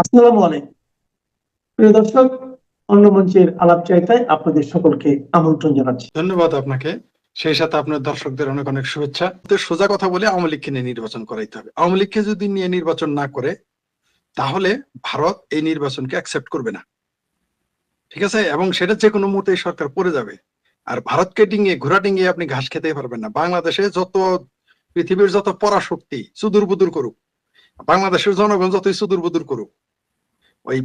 আসসালামু আলাইকুম। প্রিয় দর্শক, অন্য মঞ্চের আলাপ চাইতায় আপনাদের সকলকে আমন্ত্রণ জানাচ্ছি। ধন্যবাদ আপনাকে। সেই সাথে আপনার দর্শকদের অনেক অনেক শুভেচ্ছা। সোজা কথা বলে আওয়ামী লীগকে নিয়ে নির্বাচন করাইতে হবে। আওয়ামী লীগকে যদি নিয়ে নির্বাচন না করে, তাহলে ভারত এই নির্বাচনকে অ্যাকসেপ্ট করবে না। ঠিক আছে? এবং সেটা যে কোনো মুহূর্তে সরকার পড়ে যাবে। আর ভারতকে ডিঙিয়ে ঘোরা ডিঙিয়ে আপনি ঘাস খেতেই পারবেন না। বাংলাদেশে যত পৃথিবীর যত পরাশক্তি সুদূর বুদূর করুক, বাংলাদেশের জনগণ যতই সুদূর বুদূর করুক ওই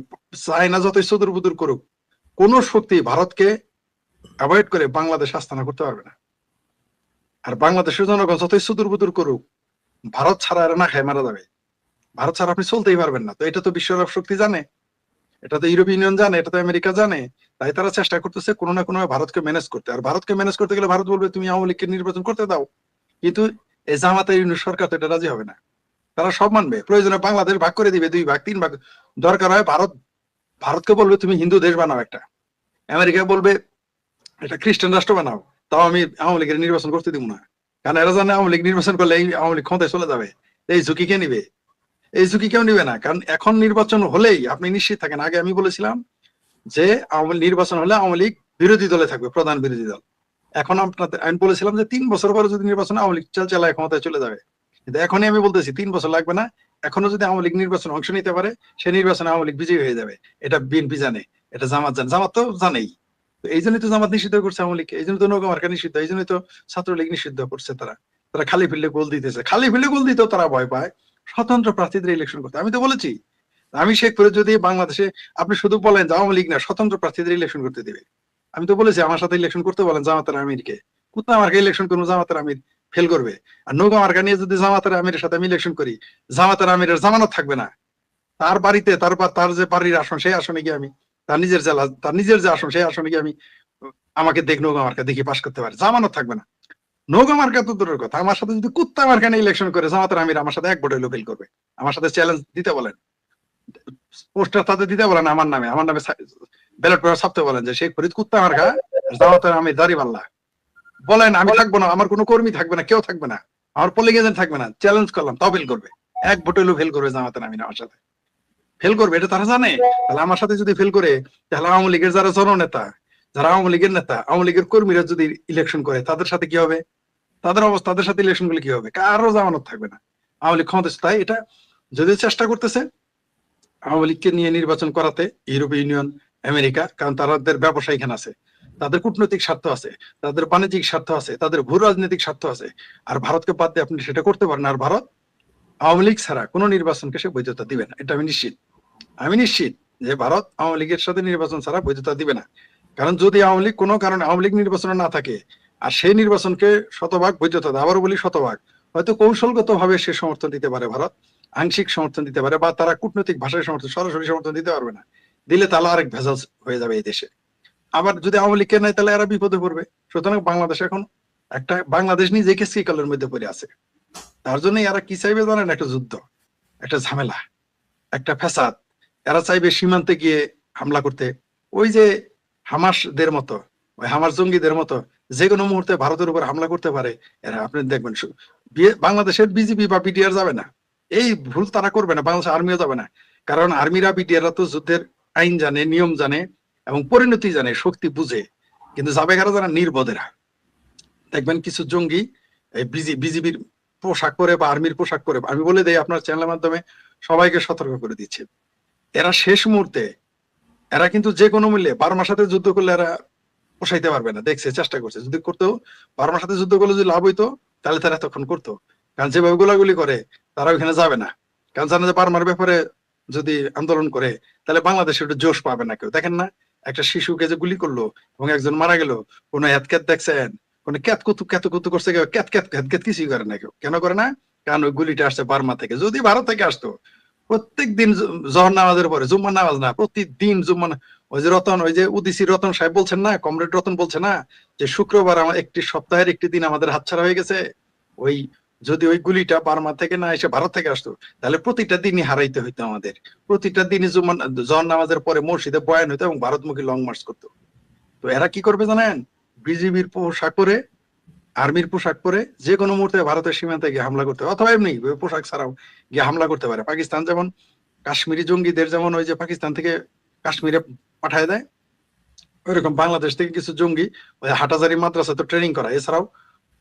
চায়না যতই সুদূর বুদূর করুক, কোন শক্তি ভারতকে অ্যাভয়েড করে বাংলাদেশ আস্তানা করতে পারবে না। আর বাংলাদেশের জনগণ যতই সুদূর বুদূর করুক, ভারত ছাড়া এরা না খায় মারা যাবে। ভারত ছাড়া আপনি চলতেই পারবেন না। তো এটা তো বিশ্ব শক্তি জানে, এটা তো ইউরোপীয় ইউনিয়ন জানে, এটা তো আমেরিকা জানে, তাই তারা চেষ্টা করতেছে কোনো না কোনো ভারতকে ম্যানেজ করতে। আর ভারতকে ম্যানেজ করতে গেলে ভারত বলবে, তুমি আওয়ামী লীগকে নির্বাচন করতে দাও। কিন্তু এই জামাতা ইউনিয়ন সরকার তো এটা রাজি হবে না। তারা সব মানবে। প্রয়োজনে বাংলাদেশ ভাগ করে দিবে, দুই ভাগ, তিন ভাগ। দরকার হয় ভারত, ভারতকে বলবে, তুমি হিন্দু দেশ বানাও একটা। আমেরিকা বলবে, এটা খ্রিস্টান রাষ্ট্র বানাও। তাও আমি আওয়ামী লীগের নির্বাচন করতে দিব না। কারণ এরা জানে আওয়ামী লীগ নির্বাচন করলে এই আওয়ামী লীগ ক্ষমতায় চলে যাবে। এই ঝুঁকি কে নিবে? এই ঝুঁকি কেউ নিবে না। কারণ এখন নির্বাচন হলেই, আপনি নিশ্চিত থাকেন, আগে আমি বলেছিলাম যে আওয়ামী নির্বাচন হলে আওয়ামী লীগ বিরোধী দলে থাকবে, প্রধান বিরোধী দল। এখন আপনাদের, আমি বলেছিলাম যে তিন বছর পরে যদি নির্বাচন আওয়ামী লীগ চাল চালায় ক্ষমতায় চলে যাবে। কিন্তু এখনই আমি বলতেছি, তিন বছর লাগবে না। এখনও যদি আওয়ামী লীগ নির্বাচনে অংশ নিতে পারে সেই নির্বাচনে আওয়ামী লীগ বিজয়ী হয়ে যাবে। এটা বিএনপি জানে, এটা জামাত জানে, জামাত তো জানেই। এই জন্যই তো জামাত নিষিদ্ধ করছে আওয়ামী লীগকে, এই জন্য তো নৌকা মার্কা নিষিদ্ধ, এই জন্যই তো ছাত্রলীগ নিষিদ্ধ করছে তারা। তারা খালি ফিল্ডে গোল দিতেছে। খালি ফিল্ডে গোল দিতেও তারা ভয় পায়। স্বতন্ত্র প্রার্থীদের ইলেকশন করতে। আমি তো বলেছি, আমি শেখ করে যদি বাংলাদেশে, আপনি শুধু বলেন যে আওয়ামী লীগ না, স্বতন্ত্র প্রার্থীদের ইলেকশন করতে দিবে। আমি তো বলেছি, আমার সাথে ইলেকশন করতে বলেন জামাতের আমিরকে। কুত্তা মার্কা ইলেকশন করব জামাতের আমির? ফেল করবে। আর নৌকা মার্কা নিয়ে যদি জামাতের আমিরের সাথে আমি ইলেকশন করি, জামাতের আমিরের জামানত থাকবে না। তার বাড়িতে, তার তার যে বাড়ির আসন, সেই আসনে গিয়ে আমি, তার নিজের জেলা, তার নিজের যে আসন, সেই আসনে গিয়ে আমি, আমাকে দেখ নৌকা মার্কা দেখি পাশ করতে পারে। জামানত থাকবে না। নৌকা মার্কা তো দূরের কথা। আমার সাথে যদি কুত্তা মার্কা নিয়ে ইলেকশন করে, জামাতের আমির আমার সাথে এক ভোটে ফেল করবে। আমার সাথে চ্যালেঞ্জ দিতে বলেন। পোস্টার তাতে দিতে বলেন আমার নামে। আমার নামে ব্যালট পেপার ছাপতে বলেন যে, শেখ ফরিদ কুত্তা মার্কা জামাতের আমির দাঁড়িপাল্লা বলেন আমি থাকব না আমার কোনো কর্মী থাকবে না কেউ থাকবে না। আমার পোলিং এজেন্ট থাকবে না চ্যালেঞ্জ করলাম তাও ফেল করবে। এক ভোটে ফেল করবে জামাতের আমির আমার সাথে। ফেল করবে এটা তারা জানে। তাহলে আমার সাথে যদি ফেল করে তাহলে আওয়ামী লীগের যারা জননেতা যারা আওয়ামী লীগের নেতা আওয়ামী লীগের কর্মীরা যদি ইলেকশন করে তাদের সাথে কি হবে? তাদের অবস্থা তাদের সাথে ইলেকশন করলে কি হবে? কারও জামানত থাকবে না। আওয়ামী লীগ ক্ষমতা তাই এটা যদি চেষ্টা করতেছে আওয়ামী লীগকে নিয়ে নির্বাচন করাতে ইউরোপীয় ইউনিয়ন আমেরিকা কারণ তাদের ব্যবসা এখানে আছে। তাদের কূটনৈতিক স্বার্থ আছে, তাদের বাণিজ্যিক স্বার্থ আছে, তাদের ভূ রাজনৈতিক স্বার্থ আছে। আর ভারতকে বাদ দিয়ে আপনি সেটা করতে পারেন। আর ভারত আওয়ামী লীগ ছাড়া কোনো নির্বাচনকে সে বৈধতা দিবে না। এটা আমি নিশ্চিত। আমি নিশ্চিত যে ভারত আওয়ামী লীগের সাথে নির্বাচন ছাড়া বৈধতা দিবে না। কারণ যদি আওয়ামী লীগ কোনো কারণে আওয়ামী লীগ নির্বাচনে না থাকে, আর সেই নির্বাচনকে শতভাগ বৈধতা দেয়, আবারও বলি শতভাগ, হয়তো কৌশলগত ভাবে সে সমর্থন দিতে পারে ভারত, আংশিক সমর্থন দিতে পারে, বা তারা কূটনৈতিক ভাষায় সমর্থন সরাসরি সমর্থন দিতে পারবে না। দিলে তাহলে আরেক ভেজাল হয়ে যাবে এই দেশে। আবার যদি আওয়ামী লীগকে নেয় তাহলে এরা বিপদে পড়বে। সুতরাং বাংলাদেশ এখন একটা, বাংলাদেশ নিজেকে শ্রীকালের মধ্যে পড়ে আছে। তার জন্য এরা কি চাইবে জানেন? একটা যুদ্ধ, একটা ঝামেলা, একটা ফ্যাসাদ। এরা চাইবে সীমান্তে গিয়ে হামলা করতে। ওই যে হামাসদের মতো, ওই হামাস জঙ্গিদের মতো, যে কোনো মুহূর্তে ভারতের উপর হামলা করতে পারে, এরা আপনি দেখবেন বাংলাদেশের বিজেপি বা বিটিআর যাবে না। এই ভুল তারা করবে না, বাংলাদেশ আর্মিও যাবে না। কারণ আর্মিরা বিটিআররা তো যুদ্ধের আইন জানে, নিয়ম জানে এবং পরিণতি জানে, শক্তি বুঝে, কিন্তু যাবে কারা যারা নির্বোধেরা। দেখবেন কিছু জঙ্গি বিজিবির পোশাক পরে বা আর্মির পোশাক পরে, আমি বলে দেই আপনার চ্যানেলের মাধ্যমে, সবাইকে সতর্ক করে দিচ্ছে। এরা শেষ মুহূর্তে, এরা কিন্তু যে কোনো মূল্যে বার্মার সাথে যুদ্ধ করলে এরা পোষাইতে পারবে না, দেখছে, চেষ্টা করছে। যদি করতেও বার্মার সাথে যুদ্ধ করলে যদি লাভ হইতো, তাহলে তারা তখন করতো। কারণ যেভাবে গোলাগুলি করে, তারা ওইখানে যাবে না। কারণ জানে যে বারমার ব্যাপারে যদি আন্দোলন করে, তাহলে বাংলাদেশে একটু জোশ পাবে না কেউ। দেখেন না একটা শিশুকে যে গুলি করল এবং একজন মারা গেল, কোন ক্যাত দেখছেন? কোন ক্যাত কুতু ক্যাত কুতু করছে কেউ? ক্যাত ক্যাত ক্যাত ক্যাত কিছুই করে না কেউ। কেন করে না? কারণ ওই গুলিটা আসছে বার্মা থেকে। যদি ভারত থেকে আসতো, প্রত্যেক দিন জহর নামাজের পরে, জুম্মার নামাজ না, প্রতিদিন জুম্মা ওই যে রতন, ওই যে উদিসি রতন সাহেব বলছেন না, কমরেড রতন বলছে না, যে শুক্রবার আমার একটি সপ্তাহের একটি দিন আমাদের হাতছাড়া হয়ে গেছে, ওই যদি ওই গুলিটা বার্মা থেকে না এসে ভারত থেকে আসতো, তাহলে প্রতিটা দিনই হারাইতে হইতো আমাদের। প্রতিটা দিনই জুম্মান জন নামাজের পরে মসজিদে বয়ান হইতো এবং ভারতমুখী লং মার্চ করতো। তো এরা কি করবে জানেন? বিজিবির পোশাক পরে, আর্মির পোশাক পরে যে কোনো মুহূর্তে ভারতের সীমান্তে গিয়ে হামলা করতে অথবা এমনি পোশাক ছাড়াও গিয়ে হামলা করতে পারে। পাকিস্তান যেমন কাশ্মীরি জঙ্গিদের যেমন ওই যে পাকিস্তান থেকে কাশ্মীরে পাঠায় দেয়, ওইরকম বাংলাদেশ থেকে কিছু জঙ্গি ওই হাটাজারি মাদ্রাসা তো ট্রেনিং করা এছাড়াও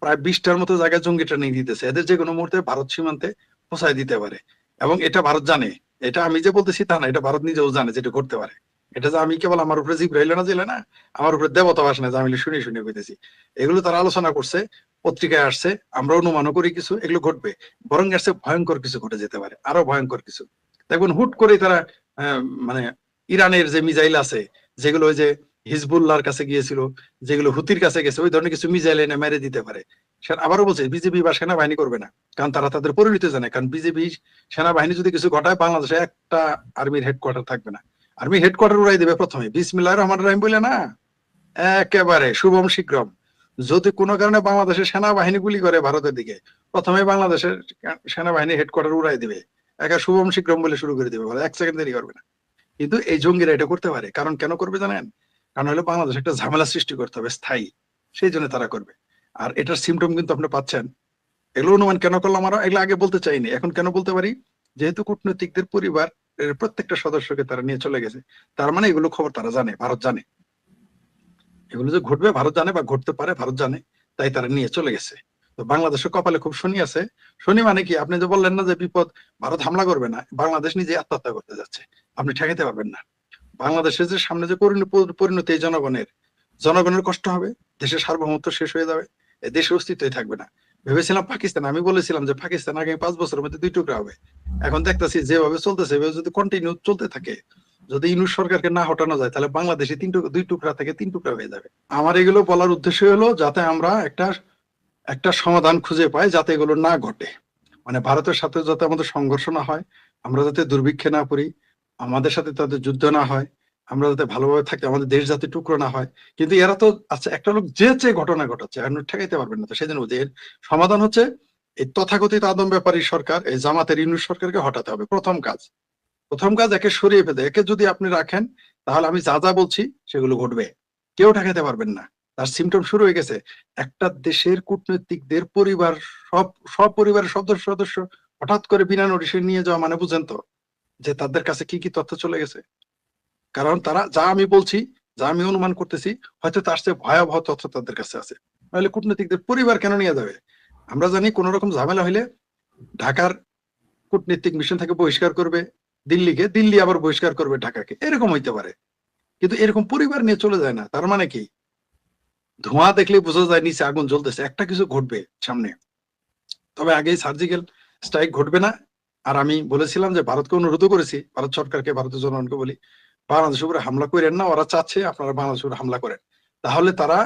প্রায় বিশটার মতো জায়গায় জঙ্গি ট্রেনিং দিতেছে। এদের যে কোনো মুহূর্তে ভারত সীমান্তে পৌঁছায় দিতে পারে। এবং এটা ভারত জানে। এটা আমি যে বলতেছি তা না, এটা ভারত নিজেও জানে যেটা করতে পারে। এটা যে আমি কেবল আমার উপরে জিব্রাইল না জেলে না, আমার উপরে দেবতা বাস না, যে আমি শুনে শুনে কইতেছি। এগুলো তারা আলোচনা করছে, পত্রিকায় আসছে, আমরা অনুমানও করি কিছু, এগুলো ঘটবে। বরং আসছে ভয়ঙ্কর কিছু ঘটে যেতে পারে, আরও ভয়ঙ্কর কিছু। দেখুন, হুট করে তারা মানে ইরানের যে মিজাইল আছে, যেগুলো ওই যে হিজবুল্লাহর কাছে গিয়েছিল, যেগুলো হুতির কাছে গেছে, ওই ধরনের কিছু মিসাইল এনে মেরে দিতে পারে। আবারও বলছে, বিজেপি বা সেনাবাহিনী করবে না, কারণ তারা তাদের পরিণতি জানে। কারণ বিজেপি সেনাবাহিনী যদি কিছু ঘটায়, বাংলাদেশে একটা আর্মির হেডকোয়ার্টার থাকবে না। আর্মি হেডকোয়ার্টার উড়াই দেবে প্রথমে। বিসমিল্লাহ রহমান রহিম বলে না, একেবারে শুভম শীঘ্রম। যদি কোনো কারণে বাংলাদেশের সেনাবাহিনী গুলি করে ভারতের দিকে, প্রথমে বাংলাদেশের সেনাবাহিনী হেডকোয়ার্টার উড়াই দিবে। একা শুভম শীঘ্রম বলে শুরু করে দিবে এক সেকেন্ড দেরি করবে না। কিন্তু এই জঙ্গিরা এটা করতে পারে। কারণ কেন করবে জানেন? কারণ হলো বাংলাদেশ একটা ঝামেলা সৃষ্টি করতে হবে, স্থায়ী। সেই জন্য তারা করবে। আর এটার সিমটম কিন্তু আপনি পাচ্ছেন। এগুলো অনুমান কেন করলাম? আমরা এগুলো আগে বলতে চাইনি। এখন কেন বলতে পারি? যেহেতু কূটনৈতিকদের পরিবার প্রত্যেকটা সদস্যকে তারা নিয়ে চলে গেছে। তার মানে এগুলো খবর তারা জানে, ভারত জানে। এগুলো যে ঘটবে, ভারত জানে বা ঘটতে পারে, ভারত জানে, তাই তারা নিয়ে চলে গেছে। তো বাংলাদেশের কপালে খুব শনি আছে। শনি মানে কি? আপনি যে বললেন না যে বিপদ, ভারত হামলা করবে না। বাংলাদেশ নিজে আত্মহত্যা করতে যাচ্ছে। আপনি ঠেকাইতে পারবেন না। বাংলাদেশের যে সামনে যে পরিণ- পরিণতি এই জনগণের জনগণের কষ্ট হবে, দেশের সার্বভৌমত্ব শেষ হয়ে যাবে দেশের অস্তিত্বই থাকবে না। ভেবেছিলাম পাকিস্তান, আমি বলেছিলাম যে পাকিস্তান আগামী পাঁচ বছরের মধ্যে দুই টুকরা হবে। এখন দেখতেছি যেভাবে চলতেছে, এভাবে যদি কন্টিনিউ চলতে থাকে, যদি ইউনুস সরকারকে না হটানো যায়, তাহলে বাংলাদেশে তিন টুকরা দুই টুকরা থেকে তিন টুকরা হয়ে যাবে। আমার এগুলো বলার উদ্দেশ্য হলো যাতে আমরা একটা একটা সমাধান খুঁজে পাই যাতে এগুলো না ঘটে। মানে ভারতের সাথে যাতে আমাদের সংঘর্ষ না হয়, আমরা যাতে দুর্ভিক্ষে না পড়ি আমাদের সাথে তাদের যুদ্ধ না হয়, আমরা যাতে ভালোভাবে থাকি, আমাদের দেশ যাতে টুকরো না হয়। কিন্তু এরা তো আচ্ছা একটা লোক যে চেয়ে ঘটনা ঘটাচ্ছে এখন ঠেকাইতে পারবেন না তো, সেই জন্য এর সমাধান হচ্ছে এই তথাকথিত আদম ব্যাপারী সরকার, এই জামাতের ইউনুস সরকারকে হটাতে হবে, প্রথম কাজ। প্রথম কাজ একে সরিয়ে ফেলে একে যদি আপনি রাখেন, তাহলে আমি যা যা বলছি, সেগুলো ঘটবে। কেউ ঠেকাতে পারবেন না। তার সিমটম শুরু হয়ে গেছে। একটা দেশের কূটনৈতিকদের পরিবার, সব সব পরিবারের সদস্য সদস্য হঠাৎ করে বিনা নোটিশে নিয়ে যাওয়া মানে বুঝেন তো যে তাদের কাছে কি কি তথ্য চলে গেছে। কারণ তারা যা আমি বলছি, যা আমি অনুমান করতেছি, হয়তো তার চেয়ে ভয়াবহ তথ্য তাদের কাছে আছে। নাহলে কূটনীতিকদের পরিবার কেন নিয়ে যাবে? আমরা জানি কোন রকম ঝামেলা হইলে ঢাকার কূটনীতিক মিশন থেকে বহিষ্কার করবে, দিল্লিকে, দিল্লি আবার বহিষ্কার করবে ঢাকাকে। এরকম হইতে পারে। কিন্তু এরকম পরিবার নিয়ে চলে যায় না। তার মানে কি? ধোঁয়া দেখলে বোঝা যায় নিচে আগুন জ্বলতেছে, একটা কিছু ঘটবে সামনে। তবে আগেই সার্জিক্যাল স্ট্রাইক ঘটবে না। আর আমি বলেছিলাম যে ভারতকে অনুরোধ করেছি, ভারত সরকারকে, ভারতের জনগণকে বলি, বাংলাদেশের উপরে হামলা করেন না, ওরা চাচ্ছে আপনারা বাংলাদেশের উপরে হামলা করেন। তাহলে তারা,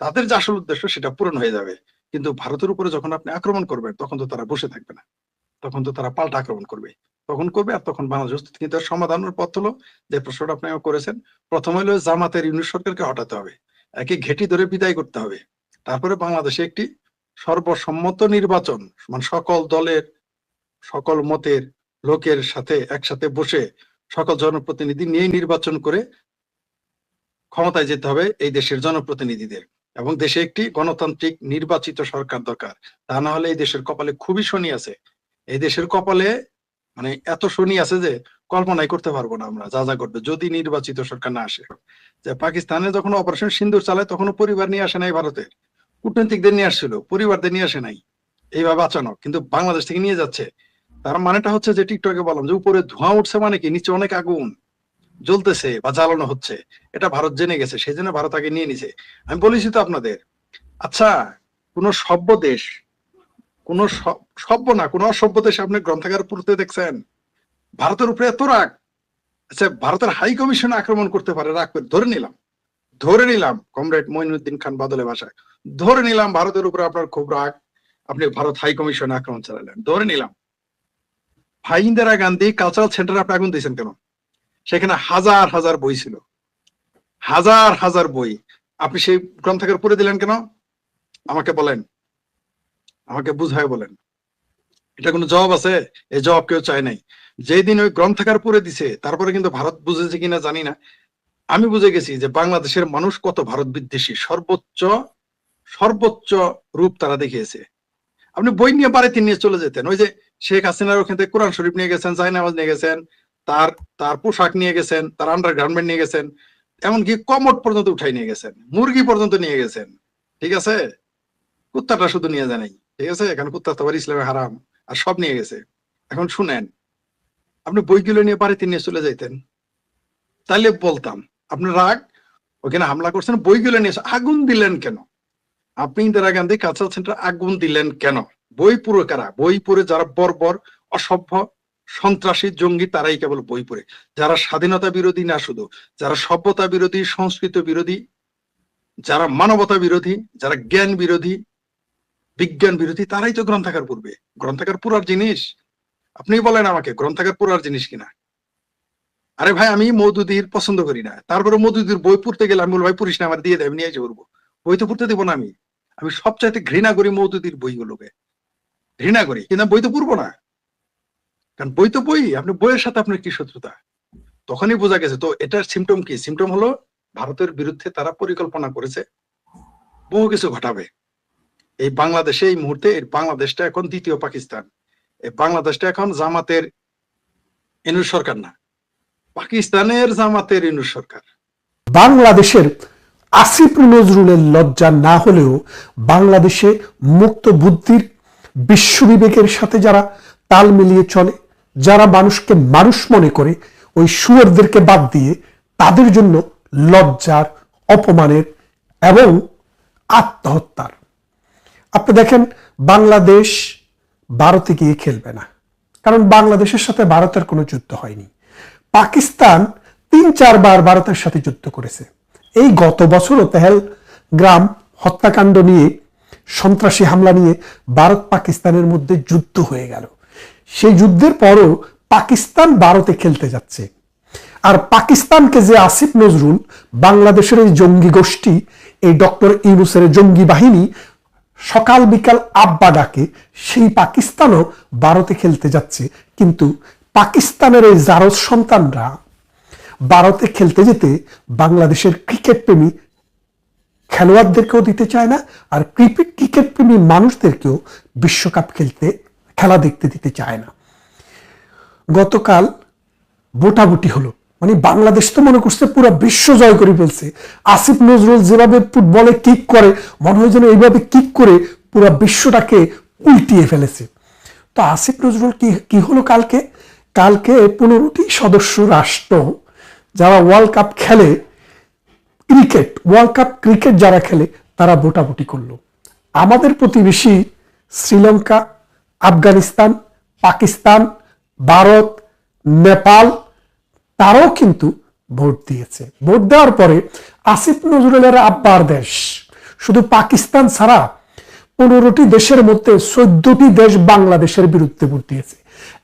তাদের যে আসল উদ্দেশ্য সেটা পূরণ হয়ে যাবে। কিন্তু ভারতের উপরে যখন আপনি আক্রমণ করবেন, তখন তো তারা বসে থাকবে না। তখন তো তারা পাল্টা আক্রমণ করবে। তখন করবে আর তখন বাংলাদেশ কিন্তু সমাধানের পথ হলো, যে প্রশ্নটা আপনি করেছেন, প্রথম হলো জামাতের ইউনিট সরকারকে হটাতে হবে। একে ঘেটি ধরে বিদায় করতে হবে। তারপরে বাংলাদেশে একটি সর্বসম্মত নির্বাচন মানে সকল দলের সকল মতের লোকের সাথে একসাথে বসে সকল জনপ্রতিনিধি নিয়ে নির্বাচন করে ক্ষমতায় যেতে হবে এই দেশের জনপ্রতিনিধিদের। এবং দেশে একটি গণতান্ত্রিক নির্বাচিত সরকার দরকার। তা না হলে এই দেশের কপালে খুবই শনি আছে। এই দেশের কপালে মানে এত শনি আছে যে কল্পনাই করতে পারব না আমরা, যা যা ঘটবে, যদি নির্বাচিত সরকার না আসে। যে পাকিস্তানে যখন অপারেশন সিন্দুর চালায়, তখনও পরিবার নিয়ে আসে নাই ভারতের কূটনীতিকদের নিয়ে আসছিল, পরিবারদের নিয়ে আসে নাই। এইভাবে আচানক, কিন্তু বাংলাদেশ থেকে নিয়ে যাচ্ছে। তার মানেটা হচ্ছে যে টিকটকে বললাম যে উপরে ধোঁয়া উঠছে মানে কি? নিচে অনেক আগুন জ্বলতেছে বা জ্বালানো হচ্ছে। এটা ভারত জেনে গেছে, সেই জন্য ভারত আগে নিয়ে নিছে। আমি বলেছি তো আপনাদের আচ্ছা কোন সভ্য দেশ, কোন সভ্য না, কোন অসভ্য দেশে আপনি গ্রন্থাগার পড়তে দেখছেন? ভারতের উপরে এত রাগ। আচ্ছা ভারতের হাই কমিশন আক্রমণ করতে পারে, রাগ করে ধরে নিলাম। ধরে নিলাম, কমরেড মইনুদ্দিন খান বাদলে ভাষায়। ধরে নিলাম ভারতের উপরে আপনার খুব রাগ। আপনি ভারত হাই কমিশন আক্রমণ চালালেন। ধরে নিলাম। ভাই ইন্দিরা গান্ধী কালচারাল সেন্টারে আপনি আগুন দিয়েছেন কেন? সেখানে হাজার হাজার বই ছিল। হাজার হাজার বই। আপনি সেই গ্রন্থাগার পড়ে দিলেন কেন? আমাকে বলেন। আমাকে বুঝায় বলেন। এটা কোনো জবাব আছে? এই জবাব কেউ চায় নাই। যেই দিন ওই গ্রন্থাগার পড়ে দিছে, তারপরে কিন্তু ভারত বুঝেছে কিনা জানি না। আমি বুঝে গেছি যে বাংলাদেশের মানুষ কত ভারত বিদ্বেষী সর্বোচ্চ সর্বোচ্চ রূপ তারা দেখিয়েছে। আপনি বই নিয়ে বাড়িতে নিয়ে চলে যেতেন। ওই যে শেখ হাসিনার ওখান থেকে কোরআন শরীফ নিয়ে গেছেন জাইনামাজ নিয়ে গেছেন, তার তার পোশাক নিয়ে গেছেন, তার আন্ডার গার্মেন্ট নিয়ে গেছেন, এমনকি কমট পর্যন্ত উঠাই নিয়ে গেছেন, মুরগি পর্যন্ত নিয়ে গেছেন, ঠিক আছে? কুত্তাটা শুধু নিয়ে যায় নাই, ঠিক আছে? এখন কুত্তা তো ইসলামে হারাম, আর সব নিয়ে গেছে। এখন শুনেন, আপনি বইগুলো নিয়ে বাড়িতে নিয়ে চলে যাইতেন, তাইলে বলতাম, আপনি রাগ, ওখানে হামলা করছেন, বইগুলো নিয়ে আগুন দিলেন কেন? আপনি ইন্দিরা গান্ধী কালচারাল সেন্টার আগুন দিলেন কেন? বই পুরো কারা? বই পড়ে যারা বর্বর, অসভ্য, সন্ত্রাসী জঙ্গি, তারাই কেবল বই পড়ে যারা স্বাধীনতা বিরোধী না শুধু, যারা সভ্যতা বিরোধী, সংস্কৃত বিরোধী, যারা মানবতা বিরোধী, যারা জ্ঞান বিরোধী, বিজ্ঞান বিরোধী, তারাই তো গ্রন্থাগার পড়বে গ্রন্থাগার পুরার জিনিস? আপনি বলেন আমাকে, গ্রন্থাগার পুরার জিনিস কিনা আরে ভাই, আমি মধুদির পছন্দ করি না। তারপরে মধুদির বই পড়তে গেলে আমি ভাই পড়িস না, আমার দিয়ে দেয় আমি নিয়ে পড়ব বই তো পড়তে দেবো না আমি। আমি সবচাইতে ঘৃণা করি মধুদির বইগুলোকে। ঘৃণা করি, কিন্তু বই তো পড়ব না। কারণ বই তো বই, আপনি বইয়ের সাথে আপনার কি শত্রুতা? তখনই বোঝা গেছে, তো এটার সিমটম কি? সিমটম হলো ভারতের বিরুদ্ধে তারা পরিকল্পনা করেছে, বহু কিছু ঘটাবে। এই বাংলাদেশে এই মুহূর্তে বাংলাদেশটা এখন দ্বিতীয় পাকিস্তান। এই বাংলাদেশটা এখন জামাতের এনুর সরকার না। পাকিস্তানের জামাতের এনুর সরকার। বাংলাদেশের আসিফ নজরুলের লজ্জা না হলেও বাংলাদেশে মুক্ত বুদ্ধির বিশ্ববিবেকের সাথে যারা তাল মিলিয়ে চলে, যারা মানুষকে মানুষ মনে করে, ওই সুয়ারদেরকে বাদ দিয়ে তাদের জন্য লজ্জার, অপমানের এবং আত্মহত্যার। আপনি দেখেন, বাংলাদেশ ভারতে গিয়ে খেলবে না। কারণ বাংলাদেশের সাথে ভারতের কোনো যুদ্ধ হয়নি। পাকিস্তান তিন চারবার ভারতের সাথে যুদ্ধ করেছে। এই গত বছরও তেহেল গ্রাম হত্যাকাণ্ড নিয়ে সন্ত্রাসী হামলা নিয়ে ভারত পাকিস্তানের মধ্যে যুদ্ধ হয়ে গেল। সেই যুদ্ধের পরও পাকিস্তান ভারতে খেলতে যাচ্ছে। আর পাকিস্তানকে যে আসিফ নজরুল, বাংলাদেশের এই জঙ্গি গোষ্ঠী, এই ডক্টর ইউনুসের জঙ্গি বাহিনী সকাল বিকাল আব্বা ডাকে, সেই পাকিস্তানও ভারতে খেলতে যাচ্ছে। কিন্তু পাকিস্তানের এই জারজ সন্তানরা ভারতে খেলতে যেতে বাংলাদেশের ক্রিকেট প্রেমী খেলোয়াড়দেরকেও দিতে চায় না, আর ক্রিকেট ক্রিকেট প্রেমী মানুষদেরকেও বিশ্বকাপ খেলতে, খেলা দেখতে দিতে চায় না। গতকাল ভোটাভুটি হলো। মানে বাংলাদেশ তো মনে করছে পুরো বিশ্ব জয় করে ফেলছে। আসিফ নজরুল যেভাবে ফুটবলে কিক করে, মনে হয় যেন এইভাবে কিক করে পুরো বিশ্বটাকে উল্টিয়ে ফেলেছে। তো আসিফ নজরুল কি কি হলো কালকে? কালকে পনেরোটি সদস্য রাষ্ট্র যারা ওয়ার্ল্ড কাপ খেলে ক্রিকেট ওয়ার্ল্ড কাপ ক্রিকেট যারা খেলে, তারা ভোটাভুটি করল। আমাদের প্রতিবেশী শ্রীলঙ্কা, আফগানিস্তান, পাকিস্তান, ভারত, নেপাল, তারাও কিন্তু ভোট দিয়েছে। ভোট দেওয়ার পরে আসিফ নজরুলের আব্বার দেশ। শুধু পাকিস্তান ছাড়া পনেরোটি দেশের মধ্যে চোদ্দটি দেশ বাংলাদেশের বিরুদ্ধে ভোট দিয়েছে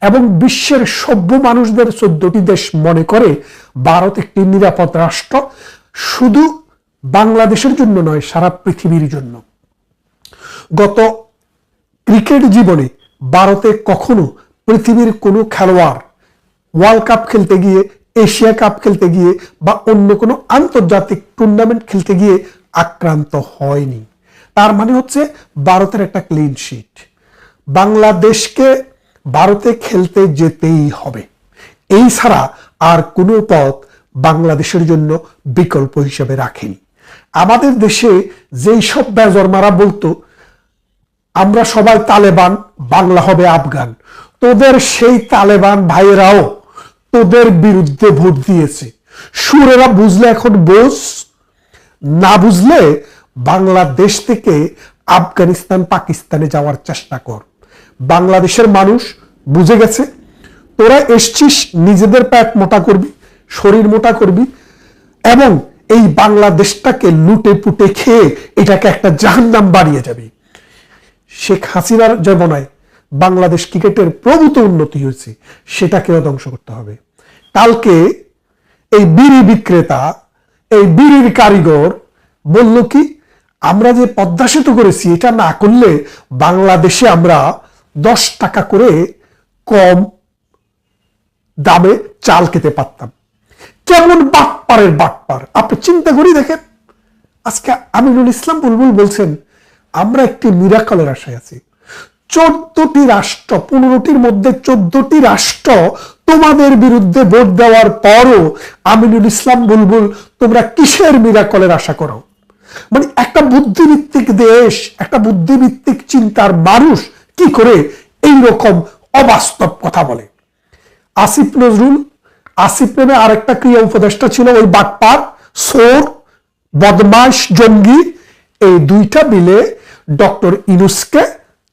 এবং বিশ্বের সভ্য মানুষদের চোদ্দটি দেশ মনে করে ভারত একটি নিরাপদ রাষ্ট্র শুধু বাংলাদেশের জন্য নয়, সারা পৃথিবীর জন্য। গত ক্রিকেট জীবনে ভারতে কখনো পৃথিবীর কোনো খেলোয়াড় ওয়ার্ল্ড কাপ খেলতে গিয়ে এশিয়া কাপ খেলতে গিয়ে বা অন্য কোনো আন্তর্জাতিক টুর্নামেন্ট খেলতে গিয়ে আক্রান্ত হয়নি। তার মানে হচ্ছে ভারতের একটা ক্লিন শিট বাংলাদেশকে ভারতে খেলতে যেতেই হবে। এই ছাড়া আর কোনো পথ বাংলাদেশের জন্য বিকল্প হিসেবে রাখেনি। আমাদের দেশে যেই সব বেজরমারা বলতো, আমরা সবাই তালেবান, বাংলা হবে আফগান। তোদের সেই তালেবান ভাইয়েরাও তোদের বিরুদ্ধে ভোট দিয়েছে। সুরেরা বুঝলে এখন বোঝ, না বুঝলে বাংলাদেশ থেকে আফগানিস্তান পাকিস্তানে যাওয়ার চেষ্টা কর। বাংলাদেশের মানুষ বুঝে গেছে, তোরা এসছিস নিজেদের প্যাট মোটা করবি শরীর মোটা করবি এবং এই বাংলাদেশটাকে লুটে পুটে খেয়ে এটাকে একটা জাহান্নাম বাড়িয়ে যাবি। শেখ হাসিনার জমানায় বাংলাদেশ ক্রিকেটের প্রভূত উন্নতি হয়েছে, সেটাকেও ধ্বংস করতে হবে। কালকে এই বিড়ি বিক্রেতা, এই বিড়ির কারিগর বলল কি, আমরা যে পদ্মা সেতু করেছি, এটা না করলে বাংলাদেশে আমরা দশ টাকা করে কম দামে চাল খেতে পারতাম। কেমন বাটপারের বাটপার আপনি চিন্তা করি দেখেন। আজকে আমিনুল ইসলাম বুলবুল বলছেন, আমরা একটি মিরাকলের আশায় আছি। চোদ্দটি রাষ্ট্র, পনেরোটির মধ্যে চোদ্দটি রাষ্ট্র তোমাদের বিরুদ্ধে ভোট দেওয়ার পরও আমিনুল ইসলাম বুলবুল, তোমরা কিসের মিরাকলের আশা করো? মানে একটা বুদ্ধিভিত্তিক দেশ, একটা বুদ্ধিভিত্তিক চিন্তার মানুষ কি করে এই রকম অবাস্তব কথা বলে? আসিফ নজরুল আসিফ প্রেমে আরেকটা ক্রিয়া উপদেষ্টা ছিল, ওই বাটপার, সোর বদমাস জঙ্গি, এই দুইটা মিলে ডক্টর ইনুসকে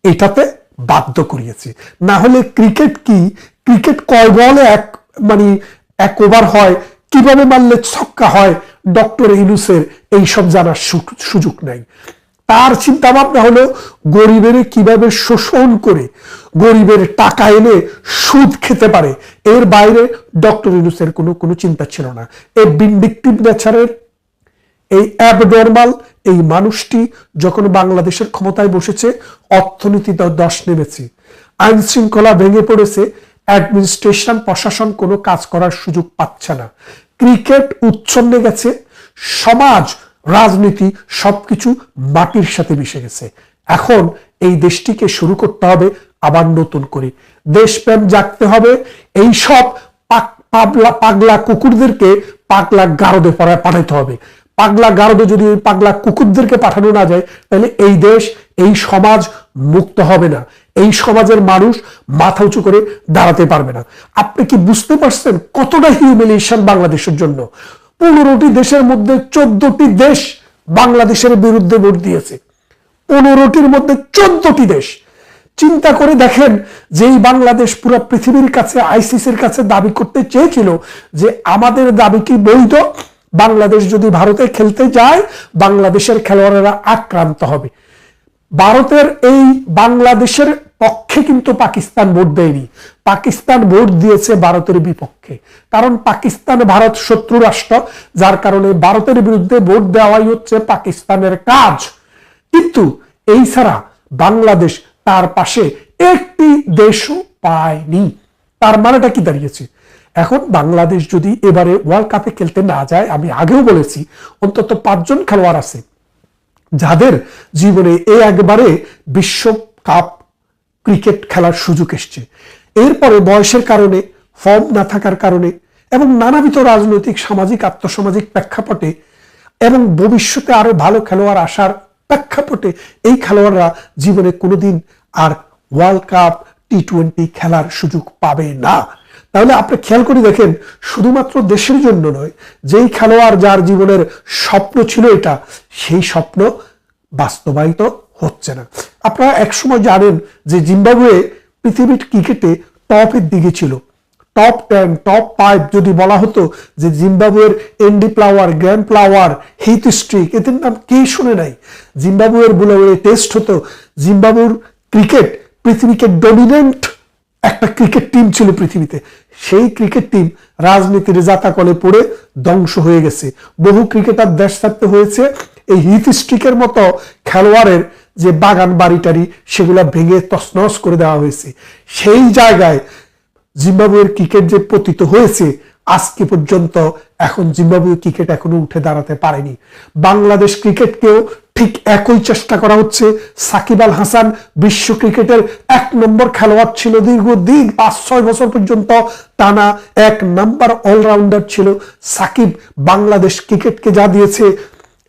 এটাতে বাধ্য করিয়েছে। না হলে ক্রিকেট কি? ক্রিকেট কয় বলে এক মানে এক ওভার হয়, কীভাবে মারলে ছক্কা হয়? ডক্টর ইনুসের এইসব জানার সুযোগ নাই। তার চিন্তা ভাবনা হলো গরিবের কীভাবে শোষণ করে গরিবের টাকা এনে সুদ খেতে পারে। এর বাইরে ডক্টর ইনুসের কোনো কোনো চিন্তা ছিল না। এই বিন্ডিকটিভ নেচারের এই অ্যাবনর্মাল এই মানুষটি যখন বাংলাদেশের ক্ষমতায় বসেছে, অর্থনীতি দশ নেমেছে। আইন শৃঙ্খলা ভেঙে পড়েছে অ্যাডমিনিস্ট্রেশন প্রশাসন কোনো কাজ করার সুযোগ পাচ্ছে না। ক্রিকেট উচ্ছন্নে গেছে, সমাজ রাজনীতি সবকিছু মাটির সাথে মিশে গেছে। এখন এই দেশটিকে শুরু করতে হবে আবার নতুন করে। দেশপ্রেম জাগতে হবে। এই সব পাগলা পাগলা কুকুরদেরকে পাগলা গারদে পাঠাইতে হবে। পাগলা গারদে যদি ওই পাগলা কুকুরদেরকে পাঠানো না যায়, তাহলে এই দেশ, এই সমাজ মুক্ত হবে না। এই সমাজের মানুষ মাথা উঁচু করে দাঁড়াতে পারবে না। আপনি কি বুঝতে পারছেন কতটা হিউমিলিয়েশন বাংলাদেশের জন্য? পনেরোটি দেশের মধ্যে চোদ্দটি দেশ বাংলাদেশের বিরুদ্ধে ভোট দিয়েছে। পনেরোটির মধ্যে চোদ্দটি দেশ। চিন্তা করে দেখেন যেই বাংলাদেশ পুরো পৃথিবীর কাছে আইসিসির কাছে দাবি করতে চেয়েছিল যে আমাদের দাবি কি বৈধ? বাংলাদেশ যদি ভারতে খেলতে যায়, বাংলাদেশের খেলোয়াড়েরা আক্রান্ত হবে। ভারতের এই বাংলাদেশের পক্ষে কিন্তু পাকিস্তান ভোট দেয়নি। পাকিস্তান ভোট দিয়েছে ভারতের বিপক্ষে। কারণ পাকিস্তান ভারত শত্রু রাষ্ট্র, যার কারণে ভারতের বিরুদ্ধে ভোট দেওয়াই হচ্ছে পাকিস্তানের কাজ। কিন্তু এই ছাড়া বাংলাদেশ তার পাশে একটি দেশও পায়নি। তার মানেটা কি দাঁড়িয়েছে? এখন বাংলাদেশ যদি এবারে ওয়ার্ল্ড কাপে খেলতে না যায়, আমি আগেও বলেছি, অন্তত পাঁচজন খেলোয়াড় আছে, যাদের জীবনে এ একবারে বিশ্বকাপ ক্রিকেট খেলার সুযোগ এসছে। এরপরে বয়সের কারণে ফর্ম না থাকার কারণে এবং নানাবিধ রাজনৈতিক, সামাজিক, আত্মসামাজিক প্রেক্ষাপটে এবং ভবিষ্যতে আরও ভালো খেলোয়াড় আসার প্রেক্ষাপটে এই খেলোয়াড়রা জীবনে কোনোদিন আর ওয়ার্ল্ড কাপ টি টোয়েন্টি খেলার সুযোগ পাবে না। তাহলে আপনি খেয়াল করে দেখেন, শুধুমাত্র দেশের জন্য নয়, যেই খেলোয়াড় যার জীবনের স্বপ্ন ছিল এটা, সেই স্বপ্ন বাস্তবায়িত হচ্ছে না। আপনারা একসময় জানেন যে জিম্বাবুয়ে পৃথিবীর ক্রিকেটে টপের দিকে ছিল। টপ টেন, টপ ফাইভ যদি বলা হতো যে জিম্বাবুয়ের Andy Flower, Grant Flower, Heath Streak, এদের নাম কেই শুনে নাই। জিম্বাবুয়ের বুলাওয়ে টেস্ট হতো। জিম্বাবুর ক্রিকেট পৃথিবীকে ডমিনেন্ট একটা ক্রিকেট টিম ছিল পৃথিবীতে। সেই ক্রিকেট টিম রাজনীতির জাতাকলে পড়ে ধ্বংস হয়ে গেছে। বহু ক্রিকেটার দেশ ছাড়তে হয়েছে। এই হিট স্ট্রিকের মতো খেলোয়াড়ের যে বাগান বাড়িটারি সেগুলা ভেঙে তছনছ করে দেওয়া হয়েছে। সেই জায়গায় জিম্বাবুয়ের ক্রিকেট যে পতিত হয়েছে, আজকে পর্যন্ত এখন জিম্বাবুয়ে ক্রিকেট এখনও উঠে দাঁড়াতে পারেনি। বাংলাদেশ ক্রিকেটকেও ঠিক একই চেষ্টা করা হচ্ছে। সাকিব আল হাসান বিশ্ব ক্রিকেটের এক নম্বর খেলোয়াড় ছিল দীর্ঘদিন, পাঁচ, ছয় বছর পর্যন্ত টানা এক নাম্বার অলরাউন্ডার ছিল। সাকিব বাংলাদেশ ক্রিকেটকে যা দিয়েছে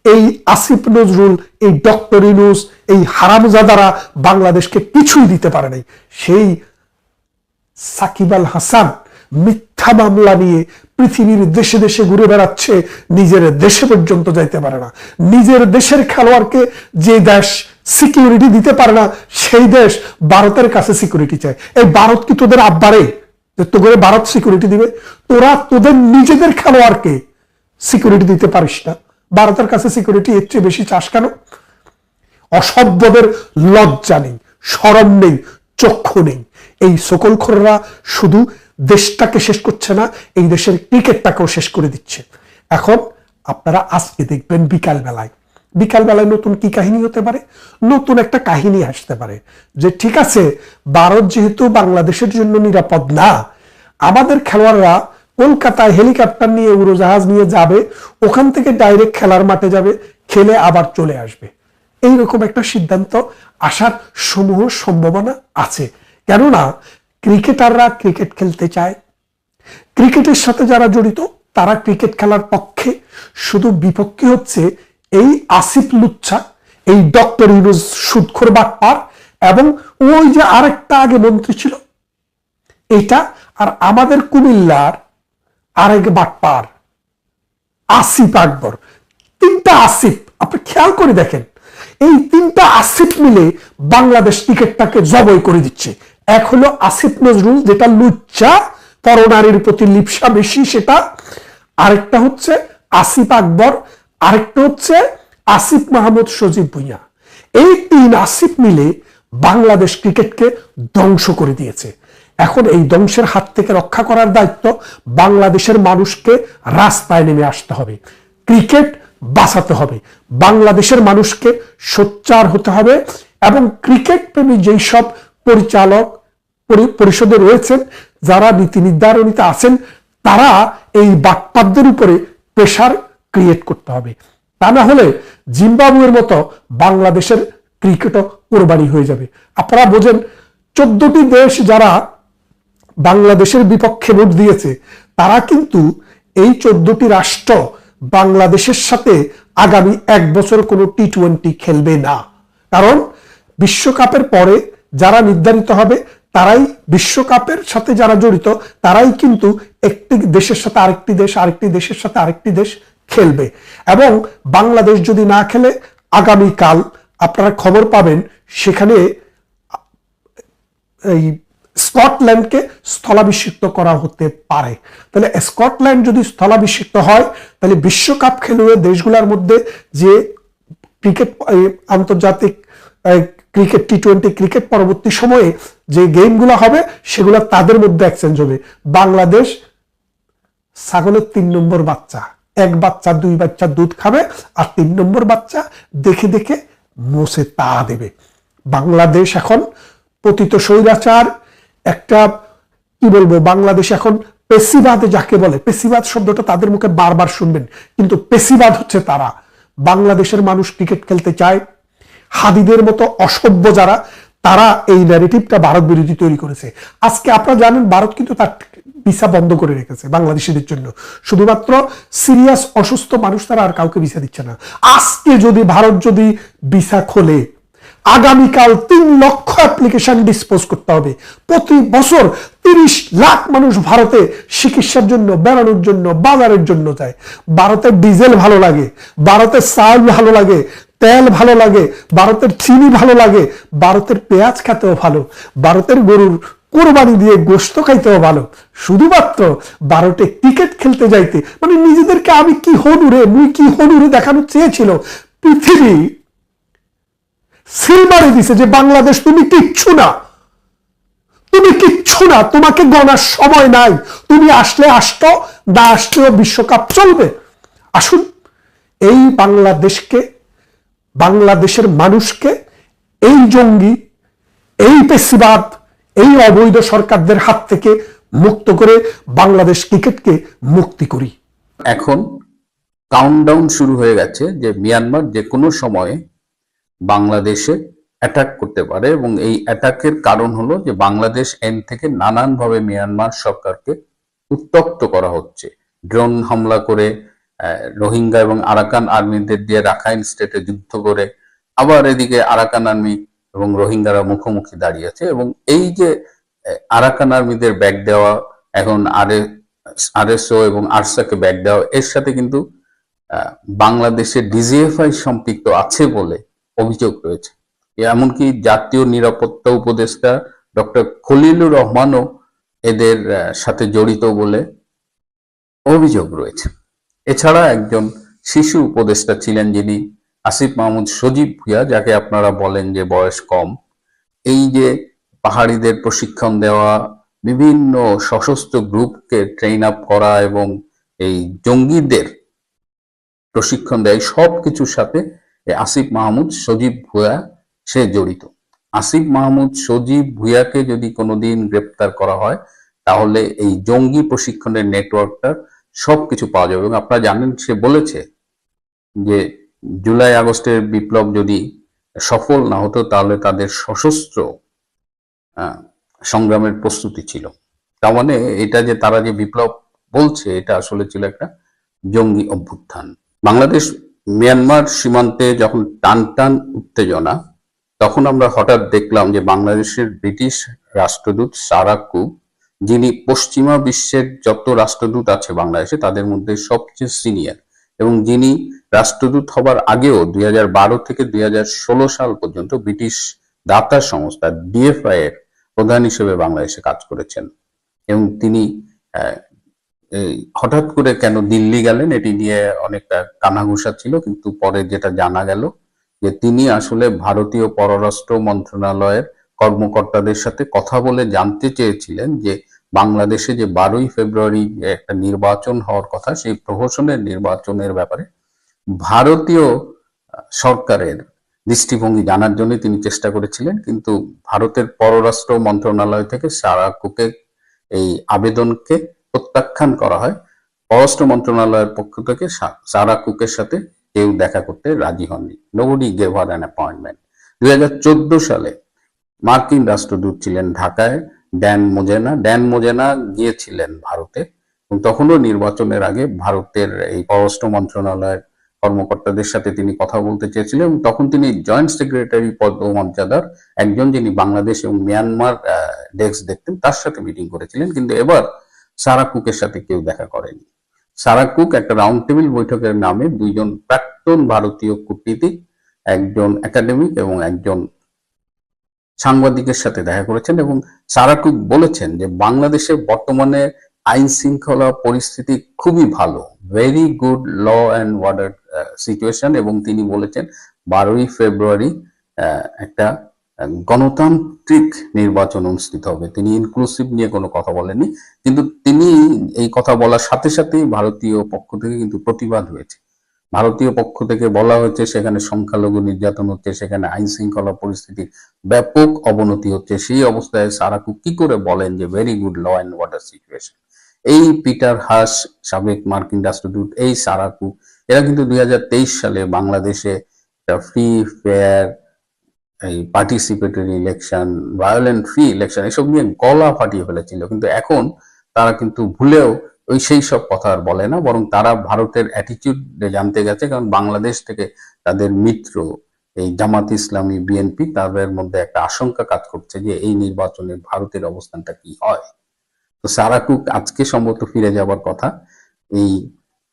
এই আসিফ নজরুল, এই ডক্টর ইনুস এই হারামজাদারা বাংলাদেশকে কিছুই দিতে পারে নাই। সেই সাকিব আল হাসান মিথ্যা মামলা নিয়ে পৃথিবীর দেশে দেশে ঘুরে বেড়াচ্ছে, নিজের দেশে পর্যন্ত যাইতে পারে না। নিজের দেশের খেলোয়াড়কে যে দেশ সিকিউরিটি দিতে পারে না, সেই দেশ ভারতের কাছে সিকিউরিটি চায়। এই ভারত কি তোদের আব্বারে? যে তো করে ভারত সিকিউরিটি দিবে? তোরা তোদের নিজেদের খেলোয়াড়কে সিকিউরিটি দিতে পারিস না। ভারতের কাছে সিকিউরিটি এর চেয়ে বেশি চাষ কেন? অসভ্যদের লজ্জা নেই সরম নেই, চক্ষু নেই। এই সকল খোররা শুধু দেশটাকে শেষ করছে না, এই দেশের ক্রিকেটটাকেও শেষ করে দিচ্ছে। এখন আপনারা আজকে দেখবেন বিকাল বেলায় বিকাল বেলায় নতুন কি কাহিনী হতে পারে? নতুন একটা কাহিনী আসতে পারে যে ঠিক আছে, ভারত যেহেতু বাংলাদেশের জন্য নিরাপদ না, আমাদের খেলোয়াড়রা কলকাতায় হেলিকপ্টার নিয়ে উড়োজাহাজ নিয়ে যাবে, ওখান থেকে ডাইরেক্ট খেলার মাঠে যাবে, খেলে আবার চলে আসবে। এইরকম একটা সিদ্ধান্ত আসার সমূহ সম্ভাবনা আছে। কেননা, ক্রিকেটাররা ক্রিকেট খেলতে চায়। ক্রিকেটের সাথে যারা জড়িত, তারা ক্রিকেট খেলার পক্ষে। শুধু বিপক্ষে হচ্ছে এই আসিফ লুচ্ছা, এই ডক্টর ইউনুস সুদখোর বাটপার এবং ওই যে আরেকটা আগে মন্ত্রী ছিল, এটা আর আমাদের কুমিল্লার আরেক বাটপার আসিফ আকবর। তিনটা আসিফ, আপনি খেয়াল করে দেখেন, এই তিনটা আসিফ মিলে বাংলাদেশ ক্রিকেটটাকে জবই করে দিচ্ছে। এক হলো আসিফ নজরুল, যেটা লুচ্চা প্রতি লিপসা বেশি সেটা। আরেকটা হচ্ছে আসিফ আকবর, আরেকটা হচ্ছে আসিফ মাহমুদ সজীব ভুইয়া। এই তিন আসিফ মিলে বাংলাদেশ ক্রিকেটকে ধ্বংস করে দিয়েছে। এখন এই ধ্বংসের হাত থেকে রক্ষা করার দায়িত্ব বাংলাদেশের মানুষকে রাস্তায় নেমে আসতে হবে। ক্রিকেট বাঁচাতে হবে। বাংলাদেশের মানুষকে সোচ্চার হতে হবে এবং ক্রিকেট প্রেমী যেই সব পরিচালক পরিষদে রয়েছেন, যারা নীতি নির্ধারণীতে আছেন, তারা এই বাটপাতদের উপরে প্রেশার ক্রিয়েট করতে হবে। তা না হলে জিম্বাবুয়ের মতো বাংলাদেশের ক্রিকেটও কোরবানি হয়ে যাবে। আপনারা বোঝেন, চোদ্দটি দেশ যারা বাংলাদেশের বিপক্ষে ভোট দিয়েছে, তারা কিন্তু এই চোদ্দটি রাষ্ট্র বাংলাদেশের সাথে আগামী এক বছর কোনো টি টোয়েন্টি খেলবে না। কারণ বিশ্বকাপের পরে যারা নির্ধারিত হবে, তারাই বিশ্বকাপের সাথে যারা জড়িত, তারাই কিন্তু একটি দেশের সাথে আরেকটি দেশ, আরেকটি দেশের সাথে আরেকটি দেশ খেলবে। এবং বাংলাদেশ যদি না খেলে, আগামীকাল আপনারা খবর পাবেন, সেখানে এই স্কটল্যান্ডকে স্থলাভিষিক্ত করা হতে পারে। তাহলে স্কটল্যান্ড যদি স্থলাভিষিক্ত হয়, তাহলে বিশ্বকাপ খেলুড়ে দেশগুলোর মধ্যে যে ক্রিকেট আন্তর্জাতিক ক্রিকেট টি টোয়েন্টি ক্রিকেট পরবর্তী সময়ে যে গেমগুলো হবে, সেগুলো তাদের মধ্যে এক্সচেঞ্জ হবে। বাংলাদেশ ছাগলের তিন নম্বর বাচ্চা। এক বাচ্চা, দুই বাচ্চা দুধ খাবে আর তিন নম্বর বাচ্চা দেখে দেখে মোসে তা দেবে। বাংলাদেশ এখন পতিত স্বৈরাচার একটা, কি বলব, বাংলাদেশ এখন পেশিবাদ যাকে বলে পেশিবাদ শব্দটা তাদের মুখে বারবার শুনবেন, কিন্তু পেশিবাদ হচ্ছে তারা। বাংলাদেশের মানুষ ক্রিকেট খেলতে চায়, হাদিদের মতো অসভ্য যারা, তারা এই ন্যারেটিভটা ভারত বিরোধী তৈরি করেছে। আজকে আপনারা জানেন, ভারত কিন্তু তার ভিসা বন্ধ করে রেখেছে বাংলাদেশিদের জন্য। শুধুমাত্র সিরিয়াস অসুস্থ মানুষ তারা আর কাউকে ভিসা দিচ্ছে না। আজকে যদি ভারত যদি ভিসা খোলে আগামীকাল তিন লক্ষ অ্যাপ্লিকেশন ডিসপোজ করতে হবে। প্রতি বছর তিরিশ লাখ মানুষ ভারতে চিকিৎসার জন্য, বেড়ানোর জন্য, বাজারের জন্য যায়। ভারতের ডিজেল ভালো লাগে ভারতের চাল ভালো লাগে, তেল ভালো লাগে, ভারতের চিনি ভালো লাগে, ভারতের পেঁয়াজ খেতেও ভালো, ভারতের গরুর কোরবানি দিয়ে গোস্ত খাইতেও ভালো। শুধুমাত্র বারোটে ক্রিকেট খেলতে যাইতে মানে নিজেদেরকে আমি কি হনুরে, মুই কি হনুরে দেখানো চেয়েছিল? পৃথিবী সিলমারে দিছে যে বাংলাদেশ, তুমি কিচ্ছু না। তুমি কিচ্ছু না, তোমাকে গণার সময় নাই। তুমি আসলে আসতো, না আসলেও বিশ্বকাপ চলবে। আসুন, এই বাংলাদেশকে, বাংলাদেশের মানুষকে, এই জঙ্গি, এই পেশিবাদ, এই অবৈধ সরকারদের হাত থেকে মুক্ত করে বাংলাদেশ ক্রিকেটকে মুক্তি করি। এখন কাউন্টডাউন শুরু হয়ে গেছে যে মিয়ানমার যে কোনো সময়ে বাংলাদেশে অ্যাটাক করতে পারে এবং এই অ্যাটাকের কারণ হলো যে বাংলাদেশ এন থেকে নানানভাবে মিয়ানমার সরকারকে উত্তক্ত করা হচ্ছে। ড্রোন হামলা করে রোহিঙ্গা এবং আরাকান আর্মিদের দিয়ে রাখাইন স্টেটে যুদ্ধ করে আবার এদিকে আরাকান আর্মি এবং রোহিঙ্গারা মুখোমুখি দাঁড়িয়েছে এবং এই যে আরাকান আর্মিদের ব্যাগ দেওয়া এখন আরে আরএসও এবং আরসাকে ব্যাগ দেওয়া এর সাথে কিন্তু আহ, বাংলাদেশের ডিজিএফআই সম্পৃক্ত আছে বলে অভিযোগ রয়েছে। এমনকি জাতীয় নিরাপত্তা উপদেষ্টা ডক্টর খলিলুর রহমানও এদের সাথে জড়িত বলে অভিযোগ রয়েছে। এছাড়া একজন শিশু উপদেষ্টা ছিলেন যিনি আসিফ মাহমুদ সজীব ভুইয়া, যাকে আপনারা বলেন যে বয়স কম। এই যে পাহাড়িদের প্রশিক্ষণ দেওয়া, বিভিন্ন সশস্ত্র গ্রুপকে ট্রেন আপ করা এবং এই জঙ্গিদের প্রশিক্ষণ দেয় সব কিছুর সাথে আসিফ মাহমুদ সজীব ভুয়া সে জড়িত। আসিফ মাহমুদ সজীব ভুয়াকে যদি কোনোদিন গ্রেপ্তার করা হয়, তাহলে এই জঙ্গি প্রশিক্ষণের নেটওয়ার্কটার সবকিছু পাওয়া যাবে এবং আপনারা জানেন, সে বলেছে যে জুলাই আগস্টের বিপ্লব যদি সফল না হতো, তাহলে তাদের সশস্ত্র সংগ্রামের প্রস্তুতি ছিল। তার মানে এটা যে তারা যে বিপ্লব বলছে, এটা আসলে ছিল একটা জঙ্গি অভ্যুত্থান। বাংলাদেশ মিয়ানমার সীমান্তে যখন টান টান উত্তেজনা, তখন আমরা হঠাৎ দেখলাম যে বাংলাদেশের ব্রিটিশ রাষ্ট্রদূত সারা সারাকু যিনি পশ্চিমা বিশ্বের যত রাষ্ট্রদূত আছে বাংলাদেশে, তাদের মধ্যে সবচেয়ে সিনিয়র এবং যিনি রাষ্ট্রদূত হবার আগেও দুই হাজার বারো থেকে দুই হাজার ষোলো সাল পর্যন্ত ব্রিটিশ দাতা সংস্থা, ডিএফআই এর প্রধান হিসেবে বাংলাদেশে কাজ করেছেন এবং তিনি হঠাৎ করে কেন দিল্লি গেলেন? এটি নিয়ে অনেকটা কানাঘুষা ছিল, কিন্তু পরে যেটা জানা গেল যে তিনি আসলে ভারতীয় পররাষ্ট্র মন্ত্রণালয়ের কর্মকর্তাদের সাথে কথা বলে জানতে চেয়েছিলেন যে বাংলাদেশে যে বারোই ফেব্রুয়ারি একটা নির্বাচন হওয়ার কথা, সেই প্রহসনের নির্বাচনের ব্যাপারে ভারতীয় সরকারের দৃষ্টিভঙ্গি জানার জন্য তিনি চেষ্টা করেছিলেন, কিন্তু ভারতের পররাষ্ট্র মন্ত্রণালয় থেকে সারাকুকে এই আবেদনকে প্রত্যাখ্যান করা হয়। পররাষ্ট্র মন্ত্রণালয়ের পক্ষ থেকে সারা কুকের সাথে কেউ দেখা করতে রাজি হননি। Nobody gave her an appointment দুই হাজার চোদ্দ সালে মার্কিন রাষ্ট্রদূত ছিলেন ঢাকায় ড্যান মোজেনা। ড্যান মোজেনা গিয়েছিলেন ভারতে এবং তখনও নির্বাচনের আগে ভারতের এই পররাষ্ট্র মন্ত্রণালয়ের কর্মকর্তাদের সাথে তিনি কথা বলতে চেয়েছিলেন এবং তখন তিনি জয়েন্ট সেক্রেটারি পদমর্যাদার একজন যিনি বাংলাদেশ এবং মিয়ানমার ডেস্ক দেখতেন, তার সাথে মিটিং করেছিলেন। কিন্তু এবার সারা কুকের সাথে কেউ দেখা করেনি। সারা কুক একটা রাউন্ড টেবিল বৈঠকের নামে দুইজন প্রাক্তন ভারতীয় কূটনীতিক, একজন একাডেমিক এবং একজন সাংবাদিকের সাথে দেখা করেছেন এবং সারা কুক বলেছেন যে বাংলাদেশের বর্তমানে আইন শৃঙ্খলা পরিস্থিতি খুবই ভালো very good law and order situation এবং তিনি বলেছেন বারোই ফেব্রুয়ারি একটা গণতান্ত্রিক নির্বাচন অনুষ্ঠিত হবে। তিনি ইনক্লুসিভ নিয়ে কোনো কথা বলেননি। কিন্তু তিনি এই কথা বলার সাথে সাথেই ভারতীয় পক্ষ থেকে কিন্তু প্রতিবাদ হয়েছে। ভারতীয় পক্ষ থেকে বলা হয়েছে, সেখানে সংখ্যালঘু নির্যাতন হচ্ছে, সেখানে আইন শৃঙ্খলা পরিস্থিতির ব্যাপক অবনতি হচ্ছে। সেই অবস্থায় সারাকু কি করে বলেন যে very good law and water situation এই পিটার হাস, সাবেক মার্কিন রাষ্ট্রদূত, এই সারাকু, এরা কিন্তু দুই হাজার তেইশ সালে বাংলাদেশে ফ্রি ফেয়ার এই participatory election violent free election এসব নিয়ে গলা ফাটিয়ে ফেলেছিল। কিন্তু এখন তারা কিন্তু ভুলেও ওই সেই সব কথা আর বলে না, বরং তারা ভারতের অ্যাটিটিউড জানতে গেছে। কারণ বাংলাদেশ থেকে তাদের মিত্র, এই জামাত ইসলামী বিএনপি তাদের মধ্যে একটা আশঙ্কা কাজ করছে যে এই নির্বাচনে ভারতের অবস্থানটা কি হয়। তো সারাকুক আজকে সম্ভবত ফিরে যাবার কথা, এই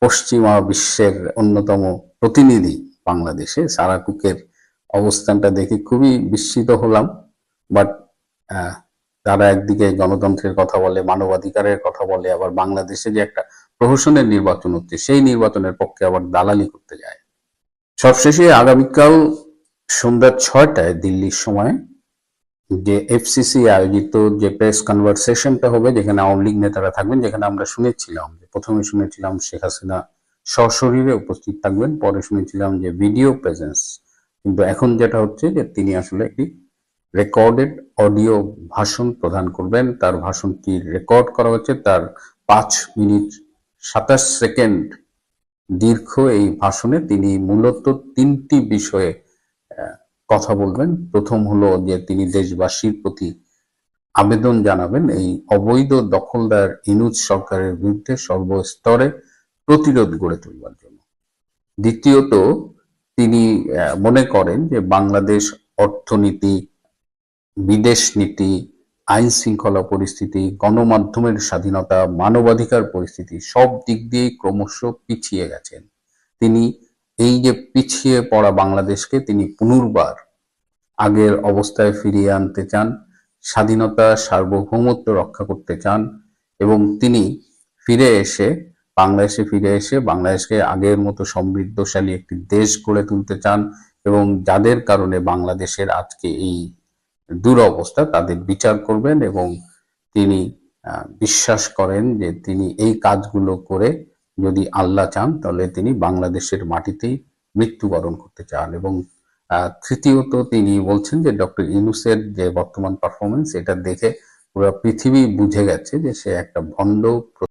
পশ্চিমা বিশ্বের অন্যতম প্রতিনিধি বাংলাদেশে সারাকুকের অবস্থানটা দেখে খুবই বিস্মিত হলাম। বাট তারা একদিকে গণতন্ত্রের কথা বলে, মানবাধিকারের কথা বলে, আবার বাংলাদেশে যে একটা প্রহসনের নির্বাচন হচ্ছে, সেই নির্বাচনের পক্ষে আবার দালালি করতে যায়। সবশেষে আগামীকাল সন্ধ্যা ছয়টায় দিল্লির সময় যে এফসিসি আয়োজিত যে প্রেস কনভারসেশনটা হবে, যেখানে আওয়ামী লীগ নেতারা থাকবেন, যেখানে আমরা শুনেছিলাম যে, প্রথমে শুনেছিলাম শেখ হাসিনা সশরীরে উপস্থিত থাকবেন, পরে শুনেছিলাম যে ভিডিও প্রেজেন্স কিন্তু এখন যেটা হচ্ছে যে তিনি আসলে একটি রেকর্ডেড অডিও ভাষণ প্রদান করবেন। তার ভাষণটি রেকর্ড করা হচ্ছে? তার পাঁচ মিনিট সাতাশ সেকেন্ড দীর্ঘ এই ভাষণে তিনি মূলত তিনটি বিষয়ে কথা বলবেন। প্রথম হলো যে তিনি দেশবাসীর প্রতি আবেদন জানাবেন এই অবৈধ দখলদার ইনুজ সরকারের বিরুদ্ধে সর্বস্তরে প্রতিরোধ গড়ে তুলবার জন্য। দ্বিতীয়ত তিনি মনে করেন যে বাংলাদেশ অর্থনীতি, বিদেশ নীতি, আইন শৃঙ্খলা পরিস্থিতি, গণমাধ্যমের স্বাধীনতা, মানবাধিকার পরিস্থিতি সব দিক দিয়েই ক্রমশ পিছিয়ে গেছেন। তিনি এই যে পিছিয়ে পড়া বাংলাদেশকে তিনি পুনর্বার আগের অবস্থায় ফিরিয়ে আনতে চান, স্বাধীনতা, সার্বভৌমত্ব রক্ষা করতে চান এবং তিনি ফিরে এসে বাংলাদেশে ফিরে এসে বাংলাদেশকে আগের মতো সমৃদ্ধশালী একটি দেশ গড়ে তুলতে চান এবং যাদের কারণে বাংলাদেশের আজকে এই দুরবস্থা তাদের বিচার করবেন এবং তিনি বিশ্বাস করেন যে তিনি এই কাজগুলো করে যদি আল্লাহ চান তাহলে তিনি বাংলাদেশের মাটিতেই মৃত্যুবরণ করতে চান এবং তৃতীয়ত তিনি বলছেন যে ডক্টর ইউনুসের যে বর্তমান পারফরমেন্স এটা দেখে পুরো পৃথিবী বুঝে গেছে যে সে একটা ভণ্ড